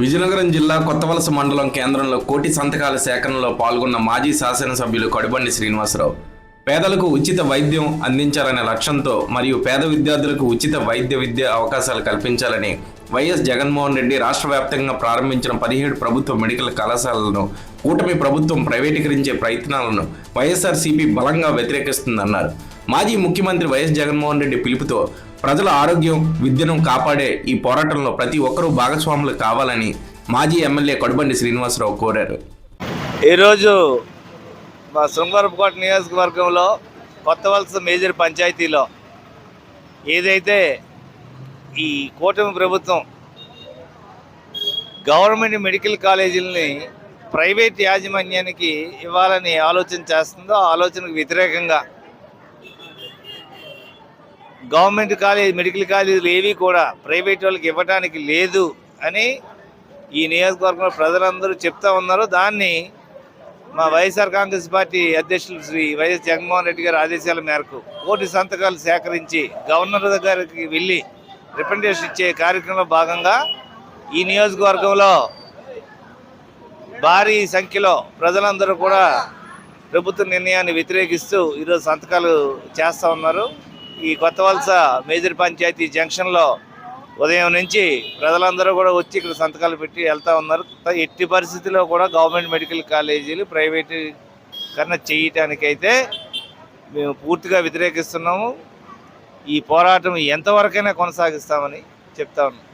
విజయనగరం జిల్లా కొత్తవలస మండలం కేంద్రంలో కోటి సంతకాల సేకరణలో పాల్గొన్న మాజీ శాసనసభ్యులు కడుబండి శ్రీనివాసరావు. పేదలకు ఉచిత వైద్యం అందించాలనే లక్ష్యంతో మరియు పేద విద్యార్థులకు ఉచిత వైద్య విద్య అవకాశాలు కల్పించాలని వైఎస్ జగన్మోహన్ రెడ్డి రాష్ట్ర వ్యాప్తంగా ప్రారంభించిన పదిహేడు ప్రభుత్వ మెడికల్ కళాశాలలను కూటమి ప్రభుత్వం ప్రైవేటీకరించే ప్రయత్నాలను వైఎస్ఆర్సీపీ బలంగా వ్యతిరేకిస్తుందన్నారు. మాజీ ముఖ్యమంత్రి వైఎస్ జగన్మోహన్ రెడ్డి పిలుపుతో ప్రజల ఆరోగ్యం విద్యను కాపాడే ఈ పోరాటంలో ప్రతి ఒక్కరూ భాగస్వాములు కావాలని మాజీ ఎమ్మెల్యే కడుబండి శ్రీనివాసరావు కోరారు. ఈరోజు మా శృంగారపుకోట నియోజకవర్గంలో కొత్త వలస మేజర్ పంచాయతీలో ఏదైతే ఈ కూటమి ప్రభుత్వం గవర్నమెంట్ మెడికల్ కాలేజీలని ప్రైవేట్ యాజమాన్యానికి ఇవ్వాలని ఆలోచన చేస్తుందో ఆలోచనకు వ్యతిరేకంగా గవర్నమెంట్ కాలేజ్ మెడికల్ కాలేజీలు ఏవి కూడా ప్రైవేట్ వాళ్ళకి ఇవ్వడానికి లేదు అని ఈ నియోజకవర్గంలో ప్రజలందరూ చెప్తా ఉన్నారు. దాన్ని మా వైఎస్ఆర్ కాంగ్రెస్ పార్టీ అధ్యక్షులు శ్రీ వైఎస్ జగన్మోహన్ రెడ్డి గారి ఆదేశాల మేరకు కోటి సంతకాలు సేకరించి గవర్నర్ దగ్గరికి వెళ్ళి రిప్రజెంటేషన్ ఇచ్చే కార్యక్రమంలో భాగంగా ఈ నియోజకవర్గంలో భారీ సంఖ్యలో ప్రజలందరూ కూడా ప్రభుత్వ నిర్ణయాన్ని వ్యతిరేకిస్తూ ఈరోజు సంతకాలు చేస్తూ ఉన్నారు. ఈ కొత్త వలస మేజర్ పంచాయతీ జంక్షన్లో ఉదయం నుంచి ప్రజలందరూ కూడా వచ్చి ఇక్కడ సంతకాలు పెట్టి వెళ్తా ఉన్నారు. ఎట్టి పరిస్థితుల్లో కూడా గవర్నమెంట్ మెడికల్ కాలేజీలు ప్రైవేటీకరణ చేయటానికైతే మేము పూర్తిగా వ్యతిరేకిస్తున్నాము. ఈ పోరాటం ఎంతవరకైనా కొనసాగిస్తామని చెప్తా ఉన్నాం.